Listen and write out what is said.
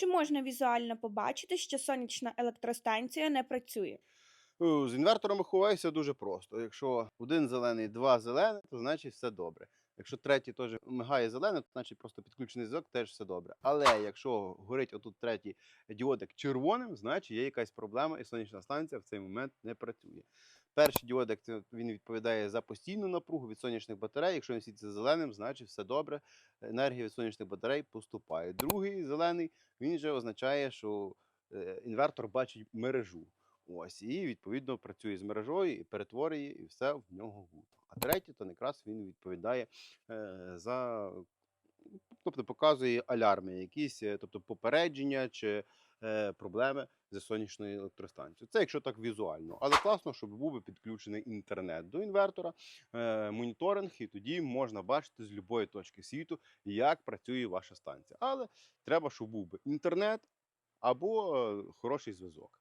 Чи можна візуально побачити, що сонячна електростанція не працює? Е, З інверторами ховайся дуже просто. Якщо один зелений, два зелених, то значить все добре. Якщо третій теж мигає зеленим, то значить просто підключений зв'язок, теж все добре. Але якщо горить отут третій діодик червоним, значить є якась проблема, і сонячна станція в цей момент не працює. Перший діодик він відповідає за постійну напругу від сонячних батарей. Якщо він світиться зеленим, значить все добре. Енергія від сонячних батарей поступає. Другий зелений він же означає, що е, інвертор бачить мережу. Ось, і відповідно працює з мережою і перетворює, і все в нього гуд. А третій, то якраз він відповідає е, за, тобто показує алярми, якісь, е, тобто попередження чи е, проблеми з сонячною електростанцією. Це якщо так візуально. Але класно, щоб був би підключений інтернет до інвертора, е, моніторинг, і тоді можна бачити з будь-якої точки світу, як працює ваша станція. Але треба, щоб був би інтернет або е, хороший зв'язок.